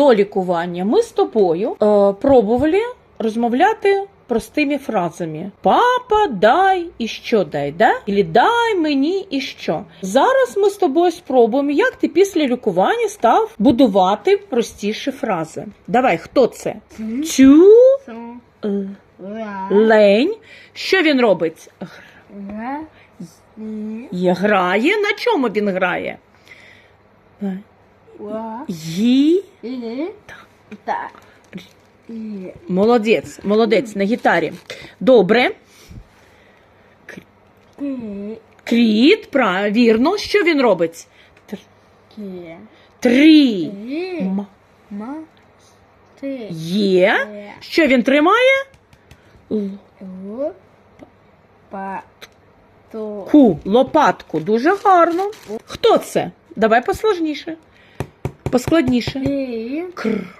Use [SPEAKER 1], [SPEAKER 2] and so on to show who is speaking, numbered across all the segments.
[SPEAKER 1] До лікування ми з тобою е, пробували розмовляти простими фразами: Папа, дай і що дай, да? Ілі дай мені і що. Зараз ми з тобою спробуємо, як ти після лікування став будувати простіші фрази. Давай, хто це? Цю е, лень. Що він робить? Є, Грає. На чому він грає? Ї. Молодець, молодець, на гітарі. Добре. Кріт, правильно. Що він робить? Три. М. Є. Що він тримає? Л- Ку, лопатку. Дуже гарно. Хто це? Давай посложніше. Поскладніше. Кр.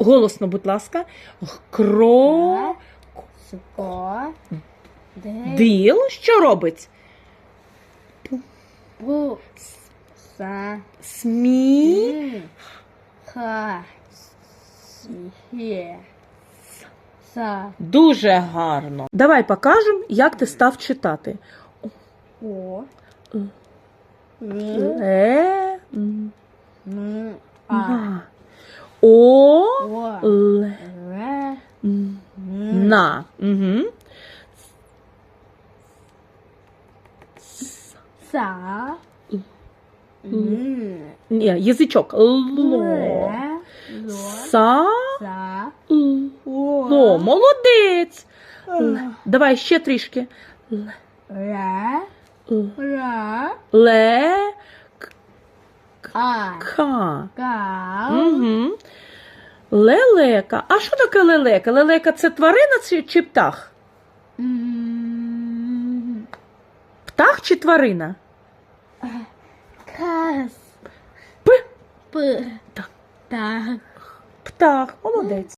[SPEAKER 1] Голосно, будь ласка. Кро. Дил. Що робить? Смі. Дуже гарно. Давай покажемо, як ти став читати. Ле. м, на. О. Ле. м, На. Угу.
[SPEAKER 2] Са.
[SPEAKER 1] Ні, язичок. Ло. Са.
[SPEAKER 2] Са.
[SPEAKER 1] Ло. Молодець. Ле. Давай ще трішки. Л-
[SPEAKER 2] Ра.
[SPEAKER 1] Ле.
[SPEAKER 2] А.
[SPEAKER 1] Ка.
[SPEAKER 2] Ка.
[SPEAKER 1] Угу. Лелека. А що таке лелека? Лелека це тварина чи, птах?
[SPEAKER 2] М.
[SPEAKER 1] Птах чи тварина?
[SPEAKER 2] Кас.
[SPEAKER 1] П.
[SPEAKER 2] П.
[SPEAKER 1] Так.
[SPEAKER 2] Так.
[SPEAKER 1] Птах. Молодець.